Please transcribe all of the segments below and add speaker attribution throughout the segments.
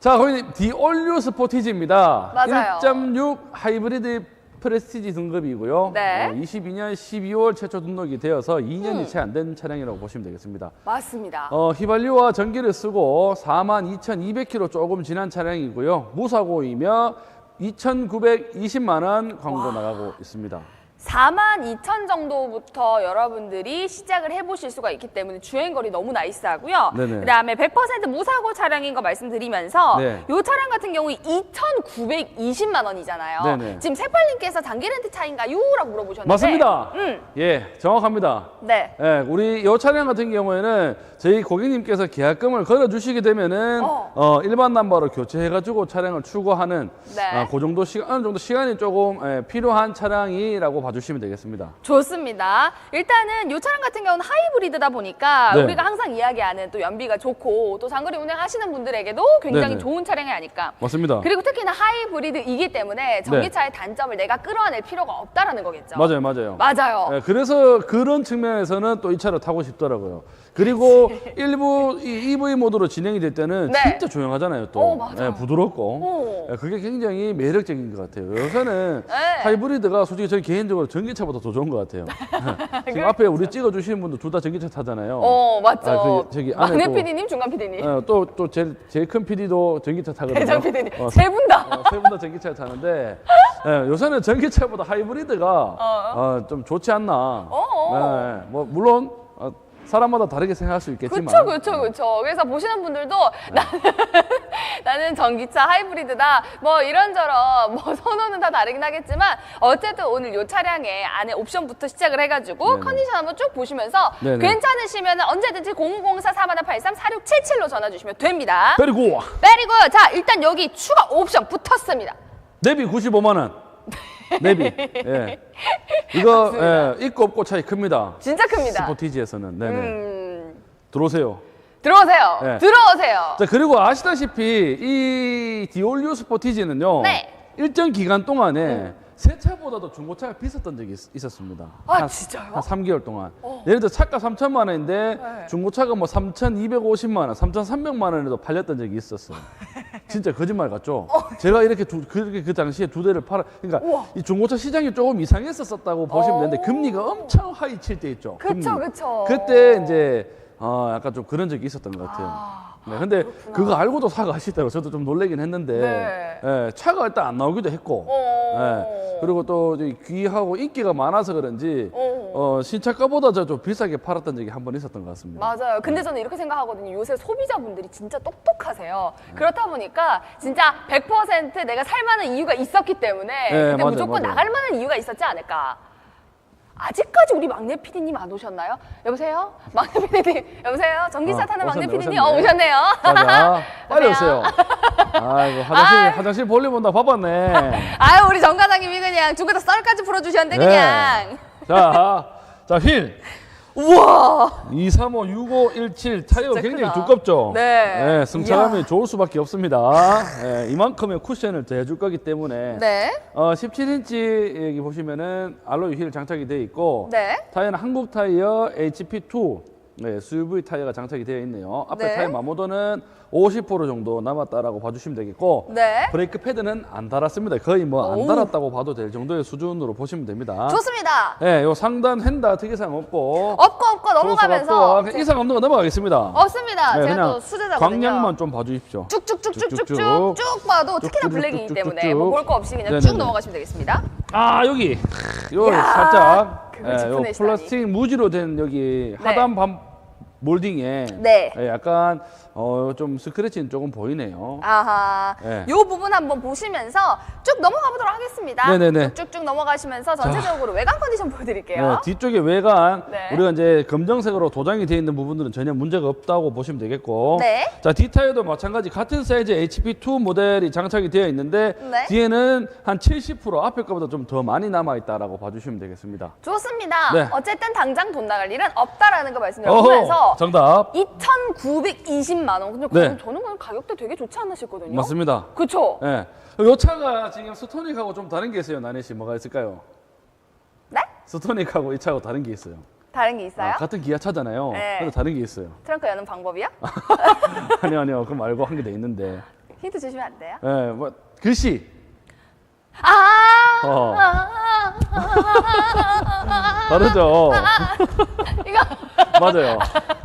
Speaker 1: 자, 고객님, 디올류 스포티지입니다.
Speaker 2: 맞아요.
Speaker 1: 1.6 하이브리드 프레스티지 등급이고요.
Speaker 2: 네.
Speaker 1: 22년 12월 최초 등록이 되어서 2년이
Speaker 2: 음.
Speaker 1: 채안 된 차량이라고 보시면 되겠습니다.
Speaker 2: 맞습니다.
Speaker 1: 어, 휘발유와 전기를 쓰고 42,200km 조금 지난 차량이고요. 무사고이며 2,920만 원 광고 나가고 있습니다.
Speaker 2: 4만 2천 정도부터 여러분들이 시작을 해보실 수가 있기 때문에 주행거리 너무 나이스하고요.
Speaker 1: 네네.
Speaker 2: 그다음에 100% 무사고 차량인 거 말씀드리면서
Speaker 1: 네.
Speaker 2: 이 차량 같은 경우 2,920만 원이잖아요.
Speaker 1: 네네.
Speaker 2: 지금 세팔님께서 단기 렌트 차인가요? 라고 물어보셨는데
Speaker 1: 맞습니다.
Speaker 2: 음,
Speaker 1: 예, 정확합니다.
Speaker 2: 네.
Speaker 1: 예, 우리 이 차량 같은 경우에는 저희 고객님께서 계약금을 걸어주시게 되면은
Speaker 2: 어.
Speaker 1: 어. 일반 남바로 교체해가지고 차량을 추구하는
Speaker 2: 네.
Speaker 1: 아, 그 정도 시간 어느 정도 시간이 조금 예, 필요한 차량이라고 봐주시면 되겠습니다.
Speaker 2: 좋습니다. 일단은 이 차량 같은 경우는 하이브리드다 보니까
Speaker 1: 네.
Speaker 2: 우리가 항상 이야기하는 또 연비가 좋고 또 장거리 운행하시는 분들에게도 굉장히
Speaker 1: 네네.
Speaker 2: 좋은 차량이 아닐까.
Speaker 1: 맞습니다.
Speaker 2: 그리고 특히나 하이브리드이기 때문에 전기차의 단점을 내가 끌어낼 필요가 없다라는 거겠죠.
Speaker 1: 네. 맞아요, 맞아요.
Speaker 2: 맞아요.
Speaker 1: 예, 그래서 그런 측면에서는 또 이 차를 타고 싶더라고요. 그리고 일부 이 EV 모드로 진행이 될 때는
Speaker 2: 네.
Speaker 1: 진짜 조용하잖아요. 또
Speaker 2: 어.
Speaker 1: 예, 부드럽고
Speaker 2: 오.
Speaker 1: 예, 그게 굉장히 매력적인 것 같아요. 요새는
Speaker 2: 네.
Speaker 1: 하이브리드가 솔직히 저희 개인적으로 전기차보다 더 좋은 것 같아요. 지금 앞에 우리 찍어주시는 분도 둘다 전기차 타잖아요.
Speaker 2: 어, 맞죠.
Speaker 1: 아, 그 저기 안에 또-
Speaker 2: PD님, 중간 PD님,
Speaker 1: 예, 또또 제일 제일 큰 PD도 전기차 타거든요.
Speaker 2: 대장 PD님.
Speaker 1: 어,
Speaker 2: 세분 다.
Speaker 1: 세분 다 전기차 타는데 예, 요새는 전기차보다 하이브리드가 어, 좀 좋지 않나.
Speaker 2: 어.
Speaker 1: 예, 뭐 물론 어, 사람마다 다르게 생각할 수 있겠지만.
Speaker 2: 그렇죠, 그렇죠, 그렇죠. 그래서 보시는 분들도 나는 나는 전기차 하이브리드다. 뭐 이런저런 뭐 선호는 다 다르긴 하겠지만 어쨌든 오늘 이 차량의 안에 옵션부터 시작을 해가지고
Speaker 1: 네네.
Speaker 2: 컨디션 한번 쭉 보시면서
Speaker 1: 네네.
Speaker 2: 괜찮으시면 언제든지 0004 4183 4677로 전화 주시면 됩니다.
Speaker 1: 그리고
Speaker 2: 빼리고요. 자, 일단 여기 추가 옵션 붙었습니다.
Speaker 1: 내비 95만 원. 내비. 예. 이거 예, 있고 없고 차이 큽니다.
Speaker 2: 진짜 큽니다.
Speaker 1: 스포티지에서는. 네네.
Speaker 2: 음,
Speaker 1: 들어오세요.
Speaker 2: 들어오세요.
Speaker 1: 네.
Speaker 2: 들어오세요.
Speaker 1: 자 그리고 아시다시피 이 디올류 스포티지는요.
Speaker 2: 네.
Speaker 1: 일정 기간 동안에 새 차보다도 중고차가 비쌌던 적이 있, 었습니다
Speaker 2: 아, 진짜요?
Speaker 1: 한 3개월 동안. 예를 들어 차가 3천만 원인데
Speaker 2: 네.
Speaker 1: 중고차가 뭐 3,250만 원, 3,300만 원에도 팔렸던 적이 있었어요. 진짜 거짓말 같죠? 제가 이렇게 두, 그렇게 그 당시에 두 대를 팔아, 그러니까
Speaker 2: 우와.
Speaker 1: 이 중고차 시장이 조금 이상했었다고 보시면 되는데 금리가 엄청 하이 칠 때 있죠.
Speaker 2: 그쵸,
Speaker 1: 금리.
Speaker 2: 그쵸.
Speaker 1: 그때 이제 어, 약간 좀 그런 적이 있었던 것 같아요. 네, 근데 그거 알고도 사가시더라고요. 저도 좀 놀래긴 했는데
Speaker 2: 네.
Speaker 1: 예, 차가 일단 안 나오기도 했고
Speaker 2: 어.
Speaker 1: 예, 그리고 또 귀하고 인기가 많아서 그런지
Speaker 2: 어.
Speaker 1: 어, 신차가보다 저좀 비싸게 팔았던 적이 한 번 있었던 것 같습니다.
Speaker 2: 맞아요. 근데 저는 이렇게 생각하거든요. 요새 소비자분들이 진짜 똑똑하세요. 그렇다 보니까 진짜 100% 내가 살 만한 이유가 있었기 때문에
Speaker 1: 네,
Speaker 2: 근데
Speaker 1: 맞아요,
Speaker 2: 무조건
Speaker 1: 맞아요.
Speaker 2: 나갈 만한 이유가 있었지 않을까. 아직까지 우리 막내 PD님 안 오셨나요? 여보세요? 막내 PD님, 여보세요? 전기차
Speaker 1: 어,
Speaker 2: 타는 막내
Speaker 1: 오셨네,
Speaker 2: PD님, 어,
Speaker 1: 오셨네.
Speaker 2: 오셨네요.
Speaker 1: 자 자, 빨리
Speaker 2: 여보세요?
Speaker 1: 오세요. 아이고 화장실
Speaker 2: 아이.
Speaker 1: 화장실 볼일 본다 바빴네.
Speaker 2: 아유, 우리 정 과장님이 그냥 두개다 썰까지 풀어주셨는데, 그냥.
Speaker 1: 자, 자 휠.
Speaker 2: 우와!
Speaker 1: 235 6517 타이어
Speaker 2: 진짜
Speaker 1: 굉장히
Speaker 2: 크다.
Speaker 1: 두껍죠.
Speaker 2: 네.
Speaker 1: 예, 승차감이
Speaker 2: 이야.
Speaker 1: 좋을 수밖에 없습니다. 예, 이만큼의 쿠션을 더해줄 거기 때문에
Speaker 2: 네.
Speaker 1: 어, 17인치 여기 보시면은 알로이 휠 장착이 되어 있고
Speaker 2: 네.
Speaker 1: 타이어는 한국 타이어 HP2 네, SUV 타이어가 장착이 되어 있네요. 앞에
Speaker 2: 네.
Speaker 1: 타이어 마모도는 50% 정도 남았다라고 봐주시면 되겠고
Speaker 2: 네.
Speaker 1: 브레이크 패드는 안 달았습니다. 거의 뭐 안. 달았다고 봐도 될 정도의 수준으로 보시면 됩니다.
Speaker 2: 좋습니다.
Speaker 1: 네, 요 상단 휀다 특이사항 없고
Speaker 2: 없고 없고 넘어가면서.
Speaker 1: 없고 이상 없는 거 넘어가겠습니다.
Speaker 2: 없습니다.
Speaker 1: 네,
Speaker 2: 제가
Speaker 1: 그냥
Speaker 2: 또 수제자거든요.
Speaker 1: 광량만 좀 봐주십시오.
Speaker 2: 쭉쭉쭉쭉쭉쭉
Speaker 1: 쭉쭉쭉.
Speaker 2: 쭉 봐도 특히나 블랙이기 때문에. 뭐 볼 거 없이 그냥
Speaker 1: 네네네.
Speaker 2: 쭉 넘어가시면 되겠습니다.
Speaker 1: 아 여기 요
Speaker 2: 야,
Speaker 1: 살짝 예. 요 플라스틱 무지로 된 여기
Speaker 2: 네.
Speaker 1: 하단 반 몰딩에
Speaker 2: 네.
Speaker 1: 예, 약간 어, 좀 스크래치는 조금 보이네요.
Speaker 2: 아하.
Speaker 1: 네.
Speaker 2: 요 부분 한번 보시면서 쭉 넘어가 보도록 하겠습니다.
Speaker 1: 네네네.
Speaker 2: 쭉쭉 넘어가시면서 전체적으로 외관 컨디션 보여드릴게요.
Speaker 1: 네, 뒤쪽에 외관
Speaker 2: 네.
Speaker 1: 우리가 이제 검정색으로 도장이 되어 있는 부분들은 전혀 문제가 없다고 보시면 되겠고
Speaker 2: 네.
Speaker 1: 자 뒤타이어도 마찬가지 같은 사이즈 HP2 모델이 장착이 되어 있는데
Speaker 2: 네.
Speaker 1: 뒤에는 한 70% 앞에 거보다 좀 더 많이 남아 있다라고 봐주시면 되겠습니다.
Speaker 2: 좋습니다.
Speaker 1: 네.
Speaker 2: 어쨌든 당장 돈 나갈 일은 없다라는 거 말씀드리면서
Speaker 1: 정답
Speaker 2: 2,920만 원. 근데
Speaker 1: 네.
Speaker 2: 그럼 저는 그냥 가격대 되게 좋지 않나 싶거든요.
Speaker 1: 맞습니다.
Speaker 2: 그쵸?
Speaker 1: 예. 요 차가 지금 스토닉하고 좀 다른 게 있어요, 나니 씨. 뭐가 있을까요?
Speaker 2: 네?
Speaker 1: 스토닉하고 이 차하고 다른 게 있어요.
Speaker 2: 다른 게 있어요?
Speaker 1: 아, 같은 기아 차잖아요.
Speaker 2: 네.
Speaker 1: 근데 다른 게 있어요.
Speaker 2: 트렁크 여는 방법이요?
Speaker 1: 아니요, 아니요. 그거 말고 한개더 있는데.
Speaker 2: 힌트 주시면 안 돼요?
Speaker 1: 예, 뭐 글씨.
Speaker 2: 아,
Speaker 1: 어.
Speaker 2: 아,
Speaker 1: 다르죠.
Speaker 2: 이거
Speaker 1: 맞아요.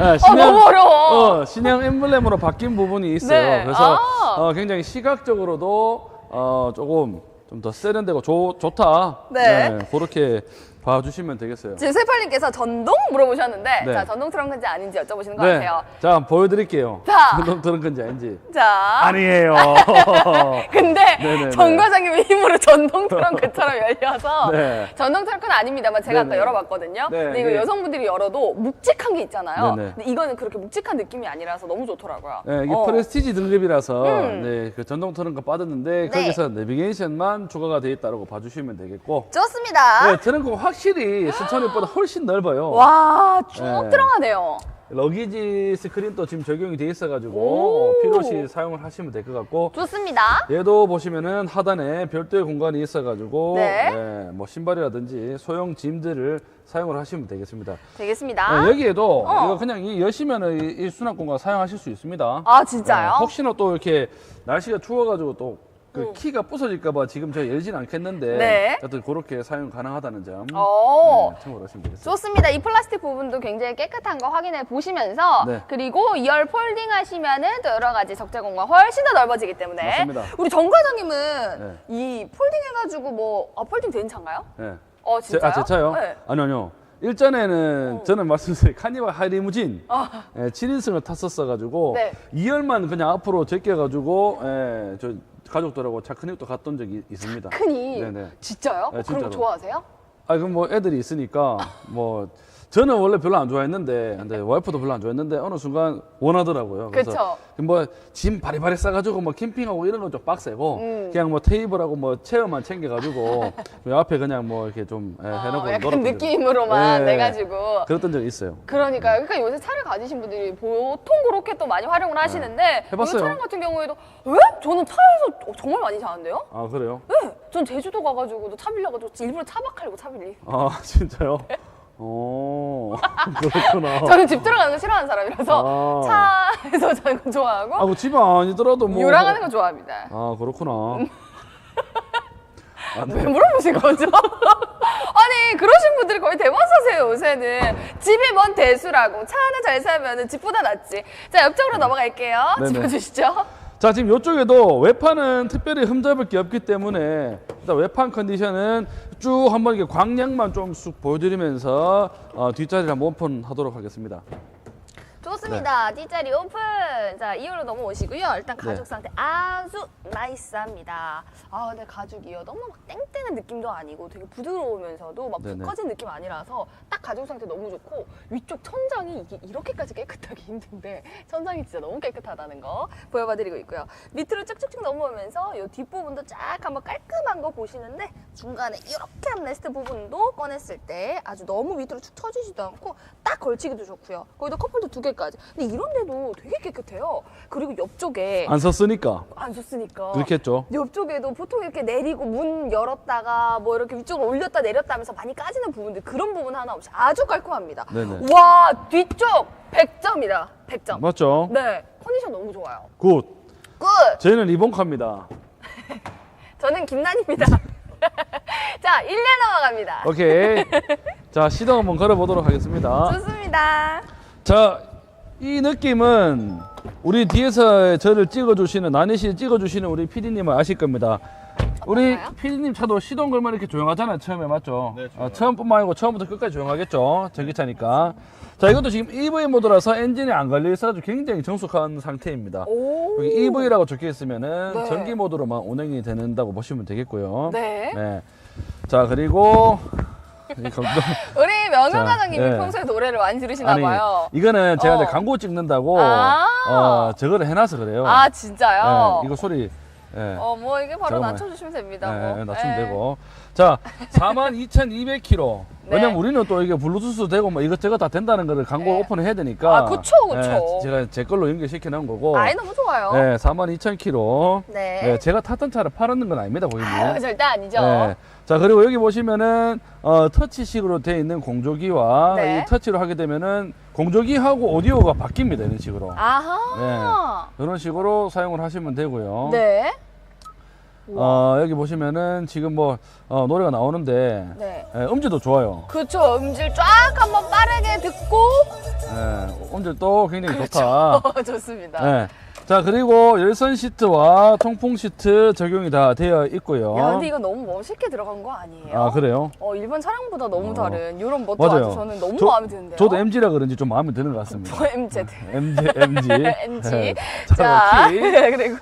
Speaker 1: 예,
Speaker 2: 어, 너무 어려워.
Speaker 1: 어, 신형 엠블렘으로 바뀐 부분이 있어요.
Speaker 2: 네.
Speaker 1: 그래서
Speaker 2: 아.
Speaker 1: 어, 굉장히 시각적으로도 어, 조금 좀 더 세련되고 좋, 좋다.
Speaker 2: 네.
Speaker 1: 그렇게 봐주시면 되겠어요.
Speaker 2: 지금 세팔님께서 전동 물어보셨는데
Speaker 1: 네.
Speaker 2: 자 전동 트렁크인지 아닌지 여쭤보시는 것
Speaker 1: 네.
Speaker 2: 같아요.
Speaker 1: 자, 보여드릴게요.
Speaker 2: 자.
Speaker 1: 그럼 들은 건지 아닌지.
Speaker 2: 자,
Speaker 1: 아니에요.
Speaker 2: 근데
Speaker 1: 네네네.
Speaker 2: 정 과장님의 힘으로 전동 트렁크처럼 열려서
Speaker 1: 네.
Speaker 2: 전동 트렁크는 아닙니다만 제가 아까
Speaker 1: 네네.
Speaker 2: 열어봤거든요.
Speaker 1: 네,
Speaker 2: 근데 이거
Speaker 1: 이게-
Speaker 2: 여성분들이 열어도 묵직한 게 있잖아요.
Speaker 1: 네네.
Speaker 2: 근데 이거는 그렇게 묵직한 느낌이 아니라서 너무 좋더라고요.
Speaker 1: 네, 이게
Speaker 2: 어.
Speaker 1: 프레스티지 등급이라서
Speaker 2: 음.
Speaker 1: 네, 그 전동 트렁크 빠졌는데
Speaker 2: 네.
Speaker 1: 거기서 내비게이션만 추가가 돼 있다고 봐주시면 되겠고.
Speaker 2: 좋습니다.
Speaker 1: 네, 트렁크 확 실히 스천입보다 훨씬 넓어요.
Speaker 2: 와, 쭉
Speaker 1: 네.
Speaker 2: 들어가네요.
Speaker 1: 러기지 스크린도 지금 적용이 돼 있어가지고
Speaker 2: 오.
Speaker 1: 필요시 사용을 하시면 될 것 같고
Speaker 2: 좋습니다.
Speaker 1: 얘도 보시면은 하단에 별도의 공간이 있어가지고
Speaker 2: 네.
Speaker 1: 네, 뭐 신발이라든지 소형 짐들을 사용을 하시면 되겠습니다.
Speaker 2: 되겠습니다.
Speaker 1: 네, 여기에도
Speaker 2: 어.
Speaker 1: 이거 그냥 이 여시면은 이, 이 수납 공간 사용하실 수 있습니다.
Speaker 2: 아, 진짜요?
Speaker 1: 네, 혹시나 또 이렇게 날씨가 추워가지고 또 그
Speaker 2: 음.
Speaker 1: 키가 부서질까봐 지금 저희 열지는 않겠는데
Speaker 2: 네.
Speaker 1: 하여튼 그렇게 사용 가능하다는 점
Speaker 2: 어.
Speaker 1: 네, 참고하시면 되겠습니다.
Speaker 2: 좋습니다. 이 플라스틱 부분도 굉장히 깨끗한 거 확인해 보시면서
Speaker 1: 네.
Speaker 2: 그리고 2열 폴딩 하시면은 또 여러 가지 적재 공간 훨씬 더 넓어지기 때문에
Speaker 1: 맞습니다.
Speaker 2: 우리 정 과장님은
Speaker 1: 네.
Speaker 2: 이 폴딩 해가지고 뭐 아, 폴딩 된 차인가요?
Speaker 1: 네.
Speaker 2: 어
Speaker 1: 제,
Speaker 2: 진짜요?
Speaker 1: 아, 제 차요?
Speaker 2: 네.
Speaker 1: 아니요, 아니요. 일전에는
Speaker 2: 어.
Speaker 1: 저는 말씀드린 카니발 하이리무진
Speaker 2: 아.
Speaker 1: 예, 7인승을 탔었어가지고
Speaker 2: 네.
Speaker 1: 2열만 그냥 앞으로 제껴가지고 예, 저 가족들하고 차크닉도 갔던 적이 있습니다.
Speaker 2: 크니
Speaker 1: 네네.
Speaker 2: 진짜요?
Speaker 1: 네,
Speaker 2: 그런 거
Speaker 1: 진짜로.
Speaker 2: 좋아하세요?
Speaker 1: 아, 그럼 뭐 애들이 있으니까 뭐 저는 원래 별로 안 좋아했는데 근데 와이프도 별로 안 좋아했는데 어느 순간 원하더라고요.
Speaker 2: 그쵸.
Speaker 1: 뭐짐 바리바리 싸가지고 뭐 캠핑하고 이런 건 좀 빡세고
Speaker 2: 음.
Speaker 1: 그냥 뭐 테이블하고 뭐 체어만 챙겨가지고 그 앞에 그냥 뭐 이렇게 좀 예, 해놓고
Speaker 2: 어, 약간 느낌으로만
Speaker 1: 네.
Speaker 2: 내가지고
Speaker 1: 그랬던 적이 있어요.
Speaker 2: 그러니까요. 그러니까 요새 차를 가지신 분들이 보통 그렇게 또 많이 활용을 하시는데 이
Speaker 1: 네. 해봤어요.
Speaker 2: 차량 같은 경우에도 왜? 저는 차에서 정말 많이 자는데요?
Speaker 1: 아 그래요?
Speaker 2: 네. 전 제주도 가가지고도 차 빌려가지고 일부러 차박하려고 차 빌리.
Speaker 1: 아 진짜요? 오 그렇구나.
Speaker 2: 저는 집 들어가는 거 싫어하는 사람이라서
Speaker 1: 아.
Speaker 2: 차에서 자는 거 좋아하고
Speaker 1: 아, 그 집이 아니더라도 뭐.
Speaker 2: 유랑하는 거 좋아합니다.
Speaker 1: 아 그렇구나. 아,
Speaker 2: 왜
Speaker 1: 네.
Speaker 2: 물어보신 거죠? 아니 그러신 분들이 거의 대부분이세요 요새는 집이 먼 대수라고 차 하나 잘 사면은 집보다 낫지. 자 옆쪽으로 넘어갈게요.
Speaker 1: 네네.
Speaker 2: 짚어주시죠.
Speaker 1: 자 지금 이쪽에도 외판은 특별히 흠잡을 게 없기 때문에 일단 외판 컨디션은 쭉 한번 이렇게 광량만 좀 쑥 보여드리면서 어, 뒷자리를 한번 오픈하도록 하겠습니다.
Speaker 2: 좋습니다. 뒷자리 오픈. 자, 2호로 넘어오시고요. 일단
Speaker 1: 네.
Speaker 2: 가죽 상태 아주 나이스합니다. 아, 근데 가죽이요. 너무 막 땡땡한 느낌도 아니고 되게 부드러우면서도 막
Speaker 1: 네네.
Speaker 2: 푹 꺼진 느낌 아니라서 딱 가죽 상태 너무 좋고 위쪽 천장이 이게 이렇게까지 깨끗하기 힘든데 천장이 진짜 너무 깨끗하다는 거 보여봐드리고 있고요. 밑으로 쭉쭉쭉 넘어오면서 이 뒷부분도 쫙 한번 깔끔한 거 보시는데 중간에 이렇게 암레스트 부분도 꺼냈을 때 아주 너무 밑으로 축 처지지도 않고 딱 걸치기도 좋고요. 거기다 컵홀더 두 개까지. 근데 이런 데도 되게 깨끗해요. 그리고 옆쪽에
Speaker 1: 안 썼으니까
Speaker 2: 안 좋으니까.
Speaker 1: 그렇겠죠.
Speaker 2: 옆쪽에도 보통 이렇게 내리고 문 열었다가 뭐 이렇게 위쪽으로 올렸다 내렸다 하면서 많이 까지는 부분들 그런 부분 하나 없이 아주 깔끔합니다.
Speaker 1: 네네.
Speaker 2: 와 뒤쪽 100점이다. 100점.
Speaker 1: 맞죠?
Speaker 2: 네 컨디션 너무 좋아요.
Speaker 1: 굿.
Speaker 2: 굿.
Speaker 1: 저희는 리본카입니다.
Speaker 2: 저는 김난입니다. 자 1년 넘어갑니다.
Speaker 1: 오케이. 자 시동 한번 걸어보도록 하겠습니다.
Speaker 2: 좋습니다.
Speaker 1: 자, 이 느낌은 우리 뒤에서 저를 찍어주시는 나니 씨 찍어주시는 우리 PD님은 아실 겁니다. 우리
Speaker 2: 어떤가요?
Speaker 1: PD님 차도 시동 걸면 이렇게 조용하잖아요. 처음에 맞죠?
Speaker 3: 네,
Speaker 1: 아,
Speaker 3: 조용해요.
Speaker 1: 처음뿐만 아니고 처음부터 끝까지 조용하겠죠. 전기차니까. 자, 이것도 지금 EV 모드라서 엔진이 안 걸려 있어가지고 굉장히 정숙한 상태입니다.
Speaker 2: 오.
Speaker 1: 여기 EV라고 적혀 있으면은
Speaker 2: 네.
Speaker 1: 전기 모드로만 운행이 된다고 보시면 되겠고요.
Speaker 2: 네.
Speaker 1: 자, 그리고 이 감독-
Speaker 2: 우리 명현
Speaker 1: 자,
Speaker 2: 과장님이
Speaker 1: 네.
Speaker 2: 평소에 노래를 많이 들으시나
Speaker 1: 아니
Speaker 2: 봐요.
Speaker 1: 이거는 제가
Speaker 2: 어.
Speaker 1: 이제 광고 찍는다고
Speaker 2: 아.
Speaker 1: 어, 저거를 해놔서 그래요.
Speaker 2: 아 진짜요?
Speaker 1: 예, 이거 소리 예,
Speaker 2: 어 뭐 이게 바로
Speaker 1: 잠깐만.
Speaker 2: 낮춰주시면 됩니다.
Speaker 1: 예,
Speaker 2: 뭐.
Speaker 1: 낮추면
Speaker 2: 예.
Speaker 1: 되고 자 42,200km
Speaker 2: 네.
Speaker 1: 왜냐면 우리는 또 이게 블루투스 되고 뭐 이것저것 다 된다는 거를 광고
Speaker 2: 네.
Speaker 1: 오픈을 해야 되니까.
Speaker 2: 아, 그쵸, 그쵸.
Speaker 1: 제가 제 걸로 연결시켜 놓은 거고.
Speaker 2: 아이 너무 좋아요.
Speaker 1: 네, 42,000km.
Speaker 2: 네.
Speaker 1: 네, 제가 탔던 차를 팔았는 건 아닙니다, 고객님.
Speaker 2: 아유, 절대 아니죠.
Speaker 1: 네. 자 그리고 여기 보시면은 어, 터치식으로 되어 있는 공조기와
Speaker 2: 네.
Speaker 1: 이 터치로 하게 되면은 공조기하고 오디오가 바뀝니다 이런 식으로
Speaker 2: 아하.
Speaker 1: 이런 식으로 사용을 하시면 되고요.
Speaker 2: 네.
Speaker 1: 어, 여기 보시면은 지금 뭐 어, 노래가 나오는데
Speaker 2: 네.
Speaker 1: 예, 음질도 좋아요.
Speaker 2: 그렇죠. 음질 쫙 한번 빠르게 듣고
Speaker 1: 예, 음질도 굉장히 좋다.
Speaker 2: 어, 좋습니다.
Speaker 1: 예. 자 그리고 열선 시트와 통풍 시트 적용이 다 되어 있고요.
Speaker 2: 야, 근데 이거 너무 멋있게 들어간 거 아니에요?
Speaker 1: 아 그래요?
Speaker 2: 어, 일반 차량보다 너무
Speaker 1: 어.
Speaker 2: 다른 이런 멋도
Speaker 1: 맞아요.
Speaker 2: 아주 저는 너무
Speaker 1: 저-
Speaker 2: 마음에 드는데요.
Speaker 1: 저도 MG라 그런지 좀 마음에 드는 것 같습니다.
Speaker 2: 저 MZ.
Speaker 1: MG, MG.
Speaker 2: MG.
Speaker 1: 예.
Speaker 2: 자. 그리고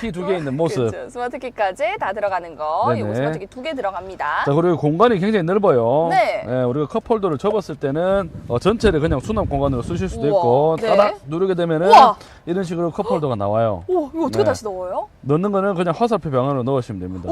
Speaker 1: 키두 개 있는 모습.
Speaker 2: 그렇죠. 스마트 키까지 다 들어가는 거.
Speaker 1: 네네.
Speaker 2: 이거 스마트 키 두 개 들어갑니다.
Speaker 1: 자 그리고 공간이 굉장히 넓어요.
Speaker 2: 네.
Speaker 1: 우리가 컵홀더를 접었을 때는 어, 전체를 그냥 수납 공간으로 쓰실 수도
Speaker 2: 우와,
Speaker 1: 있고
Speaker 2: 네.
Speaker 1: 따닥 누르게 되면은
Speaker 2: 우와.
Speaker 1: 이런 식으로 컵홀더가 나와요.
Speaker 2: 오, 이거 어떻게
Speaker 1: 네.
Speaker 2: 다시 넣어요?
Speaker 1: 넣는 거는 그냥 화살표 방향으로 넣으시면 됩니다.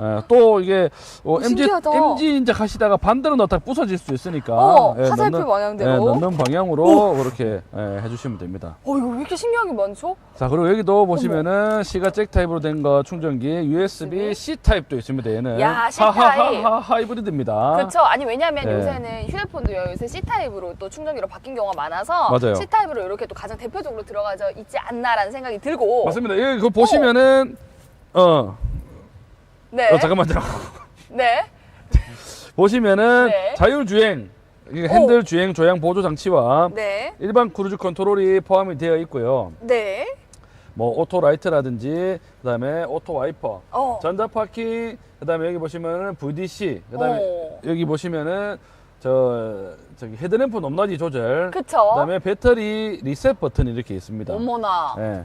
Speaker 1: 예, 또 이게 어, MG
Speaker 2: 신기하다.
Speaker 1: MG 인제 가시다가 반대로 넣다 부서질 수 있으니까
Speaker 2: 어,
Speaker 1: 예,
Speaker 2: 화살표
Speaker 1: 넣는,
Speaker 2: 방향대로.
Speaker 1: 예, 넣는 방향으로 그렇게 예, 해주시면 됩니다.
Speaker 2: 어, 이거 왜 이렇게 신기한 게 많죠?
Speaker 1: 자 그리고 여기도 보시면은 C가 잭 타입으로 된 거 충전기 USB C 타입도 있습니다. 얘는
Speaker 2: 야, C 타입.
Speaker 1: 하하하 하이브리드입니다.
Speaker 2: 그렇죠. 아니 왜냐하면
Speaker 1: 네.
Speaker 2: 요새는 휴대폰도 요새 C 타입으로 또 충전기로 바뀐 경우가 많아서
Speaker 1: 맞아요.
Speaker 2: C 타입으로 이렇게 또 가장 대표적으로 들어가져 있지 않나라는 생각이 들고.
Speaker 1: 맞습니다. 여기 그거 보시면은 어,
Speaker 2: 네.
Speaker 1: 어 잠깐만요.
Speaker 2: 네.
Speaker 1: 보시면은
Speaker 2: 네.
Speaker 1: 자율주행 핸들 주행 조향 보조 장치와
Speaker 2: 네.
Speaker 1: 일반 크루즈 컨트롤이 포함이 되어 있고요.
Speaker 2: 네.
Speaker 1: 뭐 오토 라이트라든지 그다음에 오토 와이퍼,
Speaker 2: 어.
Speaker 1: 전자 파킹, 그다음에 여기 보시면은 VDC, 그다음에
Speaker 2: 어.
Speaker 1: 여기 보시면은 저 저기 헤드램프 높낮이 조절,
Speaker 2: 그쵸.
Speaker 1: 그다음에 배터리 리셋 버튼이 이렇게 있습니다.
Speaker 2: 어머나.
Speaker 1: 네.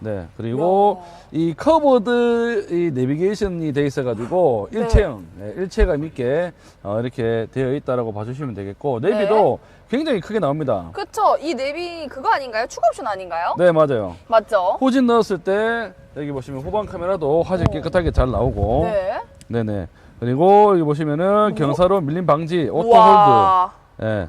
Speaker 1: 네. 그리고 이 커버드 이 내비게이션이 돼 있어가지고
Speaker 2: 네.
Speaker 1: 일체형, 네, 일체감 있게 어, 이렇게 되어 있다라고 봐주시면 되겠고 내비도 굉장히 크게 나옵니다.
Speaker 2: 그쵸. 이 내비 그거 아닌가요? 추가 옵션 아닌가요?
Speaker 1: 네, 맞아요.
Speaker 2: 맞죠?
Speaker 1: 후진 넣었을 때 여기 보시면 후방 카메라도 화질 깨끗하게 잘 나오고,
Speaker 2: 어. 네.
Speaker 1: 네, 네. 그리고 여기 보시면은 경사로 밀림 방지, 오토 홀드,
Speaker 2: 우와.
Speaker 1: 예.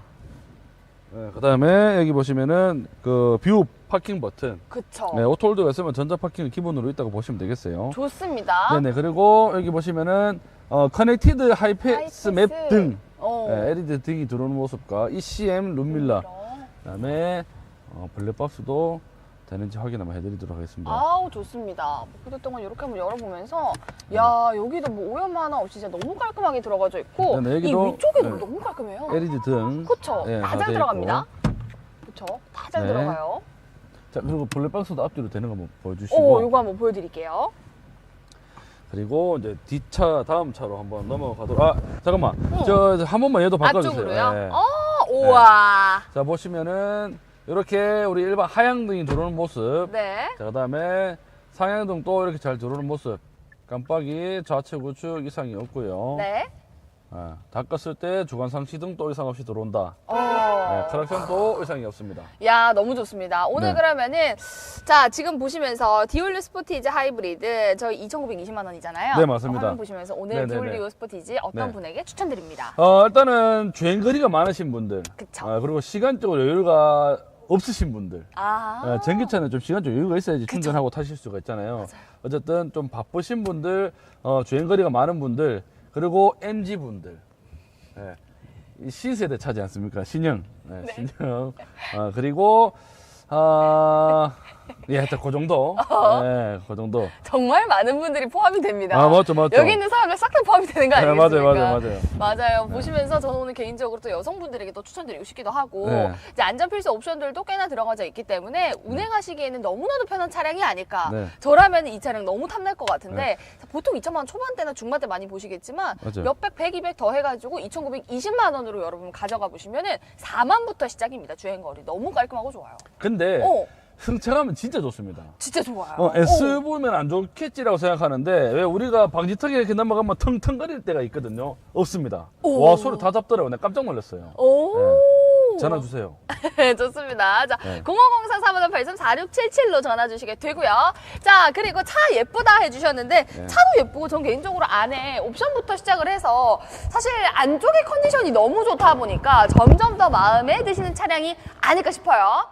Speaker 1: 네, 그다음에 여기 보시면은 그 뷰 파킹 버튼.
Speaker 2: 그쵸.
Speaker 1: 네, 오토 홀드가 있으면 전자 파킹은 기본으로 있다고 보시면 되겠어요.
Speaker 2: 좋습니다.
Speaker 1: 네네. 그리고 여기 보시면은 어, 커넥티드 하이패스
Speaker 2: 하이패스.
Speaker 1: 맵 등,
Speaker 2: 어.
Speaker 1: 네, LED 등이 들어오는 모습과 ECM 룸밀러,
Speaker 2: 그럼.
Speaker 1: 그다음에 어, 블랙박스도 되는지 확인 한번 해드리도록 하겠습니다.
Speaker 2: 아우 좋습니다. 휴대동안 이렇게 한번 열어보면서 야 여기도 뭐 오염 하나 없이 진짜 너무 깔끔하게 들어가져 있고
Speaker 1: 네, 네,
Speaker 2: 이
Speaker 1: 여기도,
Speaker 2: 위쪽에도
Speaker 1: 네.
Speaker 2: 너무 깔끔해요.
Speaker 1: LED 등.
Speaker 2: 그쵸?
Speaker 1: 네, 다다잘돼
Speaker 2: 들어갑니다. 그쵸? 다 잘
Speaker 1: 네.
Speaker 2: 들어가요.
Speaker 1: 자 그리고 블랙박스도 앞뒤로 되는 거 한번 보여주시고.
Speaker 2: 오 이거 한번 보여드릴게요.
Speaker 1: 그리고 이제 뒷차 다음 차로 한번 넘어가도록. 아 잠깐만. 저 한 번만 얘도 바꿔주세요.
Speaker 2: 앞쪽으로요?
Speaker 1: 네.
Speaker 2: 어 우와.
Speaker 1: 자 보시면은 이렇게 우리 일반 하향등이 들어오는 모습.
Speaker 2: 네.
Speaker 1: 자, 그다음에 상향등 또 이렇게 잘 들어오는 모습. 깜빡이 좌측 우측 이상이 없고요.
Speaker 2: 네.
Speaker 1: 아, 닦았을 때 주간 상 시등 또 이상 없이 들어온다.
Speaker 2: 어.
Speaker 1: 네, 크락션도 이상이 없습니다.
Speaker 2: 야 너무 좋습니다. 오늘
Speaker 1: 네.
Speaker 2: 그러면은 자 지금 보시면서 디올류 스포티지 하이브리드 저희 2,920만 원이잖아요.
Speaker 1: 네, 맞습니다.
Speaker 2: 화면 보시면서 오늘
Speaker 1: 네, 네,
Speaker 2: 디올류
Speaker 1: 네.
Speaker 2: 스포티지 어떤
Speaker 1: 네.
Speaker 2: 분에게 추천드립니다.
Speaker 1: 어, 일단은 주행 거리가 많으신 분들,
Speaker 2: 그쵸.
Speaker 1: 아, 그리고 시간적으로 여유가 없으신 분들,
Speaker 2: 아.
Speaker 1: 어, 전기차는 좀 시간적 여유가 있어야지 충전하고 타실 수가 있잖아요. 어쨌든 좀 바쁘신 분들, 어, 주행 거리가 많은 분들, 그리고 MG 분들, 예, 이 신세대 차지 않습니까? 신형, 예, 신형. 어, 그리고 아, 예, 하여튼 그 정도, 예, 그 정도.
Speaker 2: 정말 많은 분들이 포함이 됩니다.
Speaker 1: 아, 맞죠, 맞죠.
Speaker 2: 여기 있는 사람들 싹 다 포함이 되는 거
Speaker 1: 네,
Speaker 2: 아니겠습니까?
Speaker 1: 맞아요, 맞아요, 맞아요.
Speaker 2: 맞아요. 보시면서 저는 오늘 개인적으로 또 여성분들에게 또 추천드리고 싶기도 하고
Speaker 1: 네.
Speaker 2: 이제 안전 필수 옵션들도 꽤나 들어가져 있기 때문에 운행하시기에는 너무나도 편한 차량이 아닐까.
Speaker 1: 네.
Speaker 2: 저라면 이 차량 너무 탐날 것 같은데 보통 2천만 원 초반대나 중반대 많이 보시겠지만
Speaker 1: 맞아요.
Speaker 2: 몇백, 백, 이백 더 해가지고 2,920만 원으로 여러분 가져가 보시면은 4만부터 시작입니다. 주행 거리 너무 깔끔하고 좋아요.
Speaker 1: 근데
Speaker 2: 어,
Speaker 1: 승차감은 진짜 좋습니다.
Speaker 2: 진짜 좋아요.
Speaker 1: 어, S
Speaker 2: 어.
Speaker 1: 보면 안 좋겠지라고 생각하는데 왜 우리가 방지턱에 이렇게 넘어가면 텅텅거릴 때가 있거든요. 없습니다.
Speaker 2: 오.
Speaker 1: 와 소리 다 잡더라고. 내가 깜짝 놀랐어요.
Speaker 2: 오.
Speaker 1: 전화 주세요.
Speaker 2: 네, 좋습니다. 자,
Speaker 1: 네.
Speaker 2: 050-353-834677로 전화 주시게 되고요. 자, 그리고 차 예쁘다 해주셨는데,
Speaker 1: 네.
Speaker 2: 차도 예쁘고, 전 개인적으로 안에 옵션부터 시작을 해서, 사실 안쪽의 컨디션이 너무 좋다 보니까 점점 더 마음에 드시는 차량이 아닐까 싶어요.